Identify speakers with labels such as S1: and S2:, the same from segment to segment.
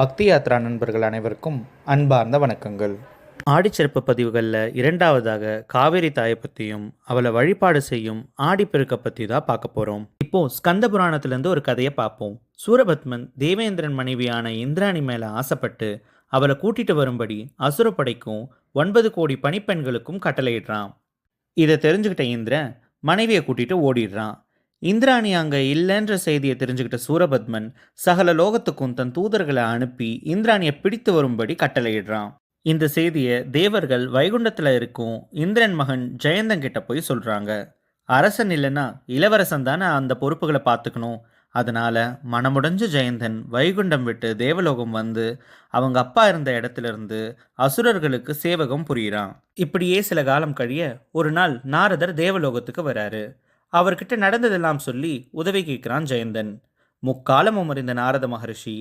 S1: பக்தி யாத்ரா நண்பர்கள் அனைவருக்கும் அன்பார்ந்த வணக்கங்கள். ஆடிச்சிறப்பு பதிவுகளில் இரண்டாவதாக காவேரி தாயை பற்றியும் அவளை வழிபாடு செய்யும் ஆடிப்பெருக்க பற்றி தான் பார்க்க போகிறோம் இப்போ ஸ்கந்த புராணத்திலேருந்து ஒரு கதையை பார்ப்போம். சூரபத்மன் தேவேந்திரன் மனைவியான இந்திராணி மேலே ஆசைப்பட்டு அவளை கூட்டிட்டு வரும்படி அசுரப்படைக்கும் ஒன்பது கோடி பணிப்பெண்களுக்கும் கட்டளையிடுறான். இதை தெரிஞ்சுக்கிட்ட இந்திரன் மனைவியை கூட்டிட்டு ஓடிடுறான். இந்திராணி அங்கே இல்லைன்ற செய்தியை தெரிஞ்சுக்கிட்ட சூரபத்மன் சகல லோகத்துக்கும் தன் தூதர்களை அனுப்பி இந்திராணியை பிடித்து வரும்படி கட்டளையிடுறான். இந்த செய்தியை தேவர்கள் வைகுண்டத்தில் இருக்கும் இந்திரன் மகன் ஜெயந்தன் கிட்ட போய் சொல்கிறாங்க அரசன் இல்லைன்னா இளவரசன் தானே அந்த பொறுப்புகளை பார்த்துக்கணும். அதனால மனமுடைஞ்ச ஜெயந்தன் வைகுண்டம் விட்டு தேவலோகம் வந்து அவங்க அப்பா இருந்த இடத்துல இருந்து அசுரர்களுக்கு சேவகம் புரியிறான். இப்படியே சில காலம் கழிய ஒரு நாள் நாரதர் தேவலோகத்துக்கு வராரு. அவர்கிட்ட நடந்ததெல்லாம் சொல்லி உதவி கேட்கிறான் ஜெயந்தன். முக்காலமும் அறிந்த நாரத மகரிஷி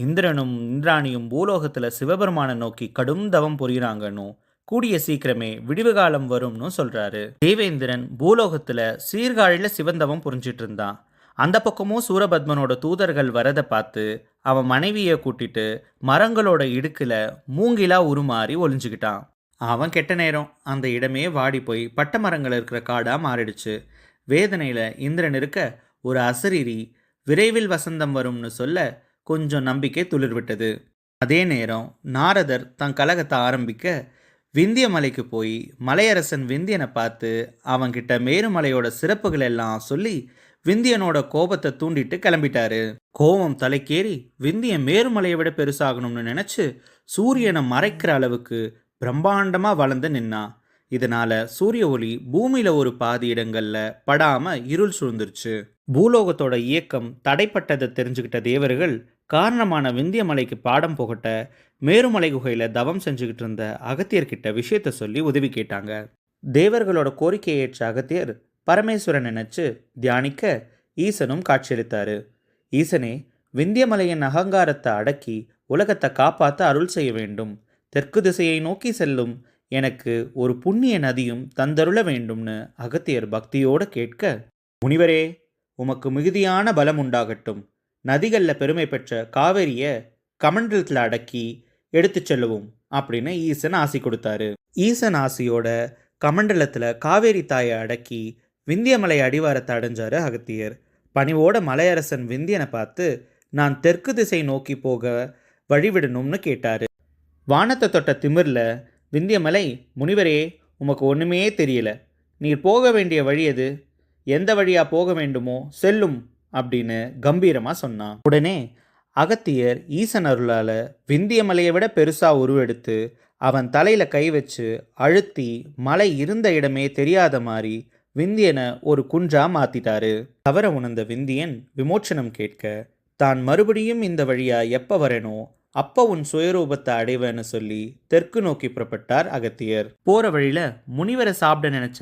S1: இந்திரனும் இந்திராணியும் பூலோகத்தில் சிவபெருமானை நோக்கி கடும் தவம் புரியுறாங்கன்னு கூடிய சீக்கிரமே விடிவு காலம் வரும்னு சொல்கிறாரு தேவேந்திரன் பூலோகத்தில் சீர்காழில சிவந்தவம் புரிஞ்சிட்டு இருந்தான். அந்த பக்கமும் சூரபத்மனோட தூதர்கள் வரதை பார்த்து அவன் மனைவியை கூட்டிட்டு மரங்களோட இடுக்கில் மூங்கிலா உருமாறி ஒளிஞ்சுக்கிட்டான். அவன் கெட்ட நேரம் அந்த இடமே வாடி போய் பட்ட மரங்கள் இருக்கிற காடாக மாறிடுச்சு. வேதனையில் இந்திரன் இருக்க ஒரு அசரீரி விரைவில் வசந்தம் வரும்னு சொல்ல கொஞ்சம் நம்பிக்கை துளிர்விட்டது. அதே நேரம் நாரதர் தன் கலகத்தை ஆரம்பிக்க விந்திய மலைக்கு போய் மலையரசன் விந்தியனை பார்த்து அவன்கிட்ட மேருமலையோட சிறப்புகள் எல்லாம் சொல்லி விந்தியனோட கோபத்தை தூண்டிட்டு கிளம்பிட்டாரு. கோபம் தலைக்கேறி விந்தியன் மேருமலையை விட பெருசாகணும்னு நினச்சி சூரியனை மறைக்கிற அளவுக்கு பிரம்மாண்டமாக வளர்ந்து நின்னான். இதனால சூரிய ஒளி பூமியில ஒரு பாதி இடங்கள்ல படாம இருள் சூழ்ந்துருச்சு. பூலோகத்தோட இயக்கம் தடைப்பட்டதை தெரிஞ்சுக்கிட்ட தேவர்கள் காரணமான விந்திய மலைக்கு பாடம் புகட்ட மேருமலை குகையில தவம் செஞ்சுக்கிட்டு இருந்த அகத்தியர்கிட்ட விஷயத்த சொல்லி உதவி கேட்டாங்க. தேவர்களோட கோரிக்கையை ஏற்ற அகத்தியர் பரமேஸ்வரன் நினைச்சு தியானிக்க ஈசனும் காட்சியளித்தாரு. ஈசனே விந்தியமலையின் அகங்காரத்தை அடக்கி உலகத்தை காப்பாற்ற அருள் செய்ய வேண்டும். தெற்கு திசையை நோக்கி செல்லும் எனக்கு ஒரு புண்ணிய நதியும் தந்தருள வேண்டும்னு அகத்தியர் பக்தியோடு கேட்க முனிவரே உமக்கு மிகுதியான பலம் உண்டாகட்டும். நதிகளில் பெருமை பெற்ற காவேரியை கமண்டலத்தில் அடக்கி எடுத்துச் செல்லுவோம் அப்படின்னு ஈசன் ஆசி கொடுத்தாரு. ஈசன் ஆசியோட கமண்டலத்தில் காவேரி தாயை அடக்கி விந்தியமலை அடிவாரத்தை அடைஞ்சாரு அகத்தியர். பணிவோட மலையரசன் விந்தியனை பார்த்து நான் தெற்கு திசை நோக்கி போக வழிவிடணும்னு கேட்டாரு. வானத்தை தொட்ட திமிரில் விந்தியமலை முனிவரே உமக்கு ஒன்றுமே தெரியல. நீர் போக வேண்டிய வழி எது? எந்த வழியா போக வேண்டுமோ செல்லும் அப்படின்னு கம்பீரமாக சொன்னான். உடனே அகத்தியர் ஈசன் அருளால் விந்தியமலையை விட பெருசாக உருவெடுத்து அவன் தலையில் கை வச்சு அழுத்தி மலை இருந்த இடமே தெரியாத மாதிரி விந்தியனை ஒரு குன்றா மாத்திட்டாரு. தவற உணர்ந்த விந்தியன் விமோச்சனம் கேட்க தான் மறுபடியும் இந்த வழியா எப்போ வரணும் அப்ப உன் சுயரூபத்தை அடைவேன்னு சொல்லி தெற்கு நோக்கி புறப்பட்டார் அகத்தியர். போற வழியில முனிவரை சாப்பிட நினைச்ச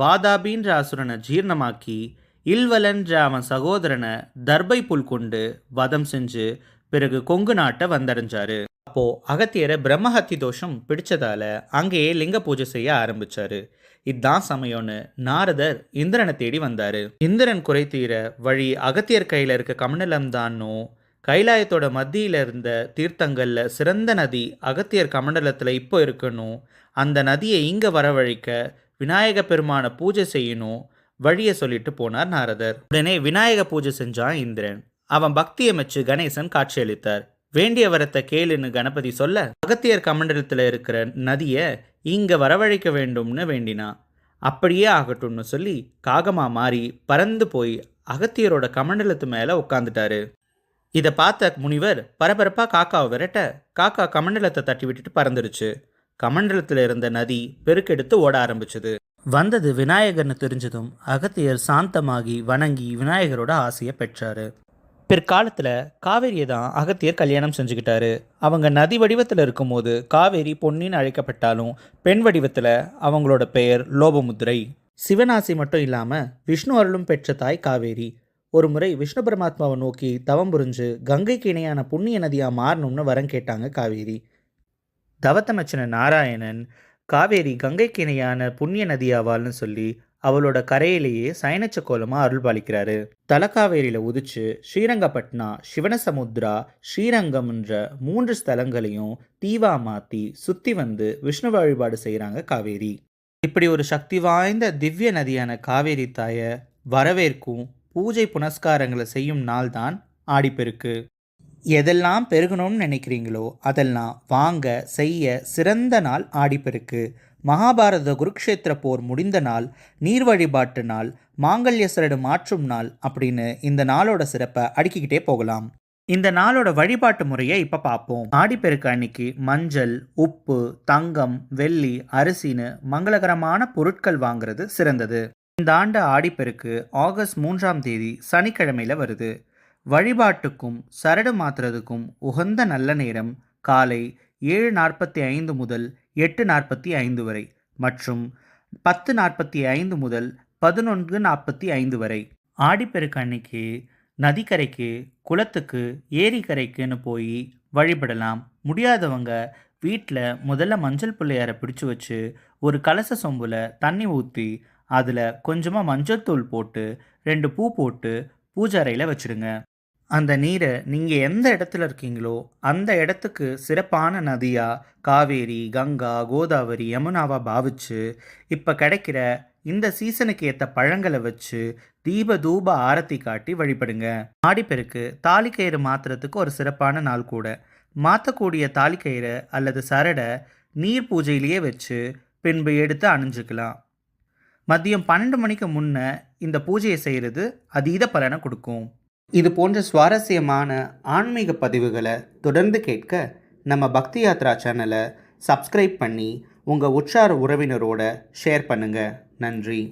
S1: வாதாபின்ற அசுரனை ஜீர்ணமாக்கி இல்வலன்ற அவன் சகோதரனை தர்பை புல் கொண்டு வதம் செஞ்சு பிறகு கொங்கு நாட்டை வந்தடைஞ்சாரு. அப்போ அகத்தியரை பிரம்மஹத்தி தோஷம் பிடிச்சதால அங்கேயே லிங்க பூஜை செய்ய ஆரம்பிச்சாரு. இதான் சமயம்னு நாரதர் இந்திரனை தேடி வந்தாரு. இந்திரன் குறை தீர வழி அகத்தியர் கையில இருக்க கமண்டலம் தான்னும் கைலாயத்தோட மத்தியில் இருந்த தீர்த்தங்களில் சிறந்த நதி அகத்தியர் கமண்டலத்தில் இப்போ இருக்கணும். அந்த நதியை இங்கே வரவழைக்க விநாயக பெருமானை பூஜை செய்யணும் வழியை சொல்லிட்டு போனார் நாரதர். உடனே விநாயக பூஜை செஞ்சான் இந்திரன். அவன் பக்தியை மெச்சு கணேசன் காட்சியளித்தார். வேண்டிய வரத்தை கேளுன்னு கணபதி சொல்ல அகத்தியர் கமண்டலத்தில் இருக்கிற நதியை இங்கே வரவழைக்க வேண்டும்னு வேண்டினான் அப்படியே ஆகட்டும்னு சொல்லி காகமா மாறி பறந்து போய் அகத்தியரோட கமண்டலத்து மேலே உட்காந்துட்டாரு இதை பார்த்த முனிவர் பரபரப்பாக காக்காவை விரட்ட காக்கா கமண்டலத்தை தட்டி விட்டுட்டு பறந்துருச்சு. கமண்டலத்தில் இருந்த நதி பெருக்கெடுத்து ஓட ஆரம்பிச்சது. வந்தது விநாயகர்னு தெரிஞ்சதும் அகத்தியர் சாந்தமாகி வணங்கி விநாயகரோட ஆசையை பெற்றாரு. பிற்காலத்தில் காவேரியை தான் அகத்தியர் கல்யாணம் செஞ்சுக்கிட்டாரு. அவங்க நதி வடிவத்தில் இருக்கும்போது காவேரி பொன்னின்னு அழைக்கப்பட்டாலும் பெண் வடிவத்தில் அவங்களோட பெயர் லோபமுத்ரை. சிவனாசி மட்டும் இல்லாமல் விஷ்ணு அருளும் பெற்ற தாய் காவேரி. ஒரு முறை விஷ்ணு பரமாத்மாவை நோக்கி தவம் புரிஞ்சு கங்கைக்கு இணையான புண்ணிய நதியாக மாறணும்னு வரம் கேட்டாங்க காவேரி. தவத்தமச்சன நாராயணன் காவேரி கங்கைக்கு இணையான புண்ணிய நதியாவாள்னு சொல்லி அவளோட கரையிலேயே சயனச்சக்கோலமாக அருள் பாலிக்கிறாரு தலக்காவேரியில் உதிச்சு ஸ்ரீரங்கப்பட்னா சிவனசமுத்ரா ஸ்ரீரங்கம்ன்ற மூன்று ஸ்தலங்களையும் தீவா மாற்றி சுற்றி வந்து விஷ்ணு வழிபாடு செய்கிறாங்க காவேரி. இப்படி ஒரு சக்தி வாய்ந்த திவ்ய நதியான காவேரி தாயை வரவேற்கும் பூஜை புனஸ்காரங்களை செய்யும் நாள் தான் ஆடிப்பெருக்கு. எதெல்லாம் பெருகணும்னு நினைக்கிறீங்களோ அதெல்லாம் வாங்க செய்ய சிறந்த நாள் ஆடிப்பெருக்கு. மகாபாரத குருக்ஷேத்திர போர் முடிந்த நாள் நீர் வழிபாட்டு நாள் மாங்கல்ய சரடு மாற்றும் நாள் அப்படின்னு இந்த நாளோட சிறப்பை அடுக்கிக்கிட்டே போகலாம். இந்த நாளோட வழிபாட்டு முறையை இப்போ பார்ப்போம். ஆடிப்பெருக்கு அன்னைக்கு மஞ்சள் உப்பு தங்கம் வெள்ளி அரிசின்னு மங்களகரமான பொருட்கள் வாங்குறது சிறந்தது. இந்த ஆண்டு ஆடிப்பெருக்கு ஆகஸ்ட் மூன்றாம் தேதி சனிக்கிழமையில் வருது. வழிபாட்டுக்கும் சரடு மாத்துறதுக்கும் உகந்த நல்ல நேரம் காலை ஏழு நாற்பத்தி ஐந்து முதல் எட்டு நாற்பத்தி ஐந்து வரை மற்றும் பத்து நாற்பத்தி ஐந்து முதல் பதினொன்று நாற்பத்தி ஐந்து வரை. ஆடிப்பெருக்கு அன்னைக்கு நதிக்கரைக்கு குளத்துக்கு ஏரிக்கரைக்குன்னு போய் வழிபடலாம். முடியாதவங்க வீட்டில் முதல்ல மஞ்சள் பிள்ளையாரை பிடிச்சு வச்சு ஒரு கலச சொம்பில் தண்ணி ஊற்றி அதில் கொஞ்சமாக மஞ்சள் தூள் போட்டு ரெண்டு பூ போட்டு பூஜை அறையில் வச்சுடுங்க அந்த நீரை நீங்கள் எந்த இடத்துல இருக்கீங்களோ அந்த இடத்துக்கு சிறப்பான நதியாக காவேரி கங்கா கோதாவரி யமுனாவாக பாவிச்சு இப்போ கிடைக்கிற இந்த சீசனுக்கு ஏற்ற பழங்களை வச்சு தீப தூப ஆரத்தி காட்டி வழிபடுங்க. ஆடிப்பெருக்கு தாலிக்கயிறு மாத்துறதுக்கு ஒரு சிறப்பான நாள் கூட. மாற்றக்கூடிய தாலிக்கயிறு அல்லது சரடை நீர் பூஜையிலேயே வச்சு பின்பு எடுத்து அணிஞ்சுக்கலாம். மதியம் பன்னெண்டு மணிக்கு முன்ன இந்த பூஜையை செய்கிறது அதீத பலனை கொடுக்கும். இது போன்ற சுவாரஸ்யமான ஆன்மீக பதிவுகளை தொடர்ந்து கேட்க நம்ம பக்தி யாத்ரா சேனலை சப்ஸ்கிரைப் பண்ணி உங்கள் உற்சார உறவினரோட ஷேர் பண்ணுங்கள் நன்றி.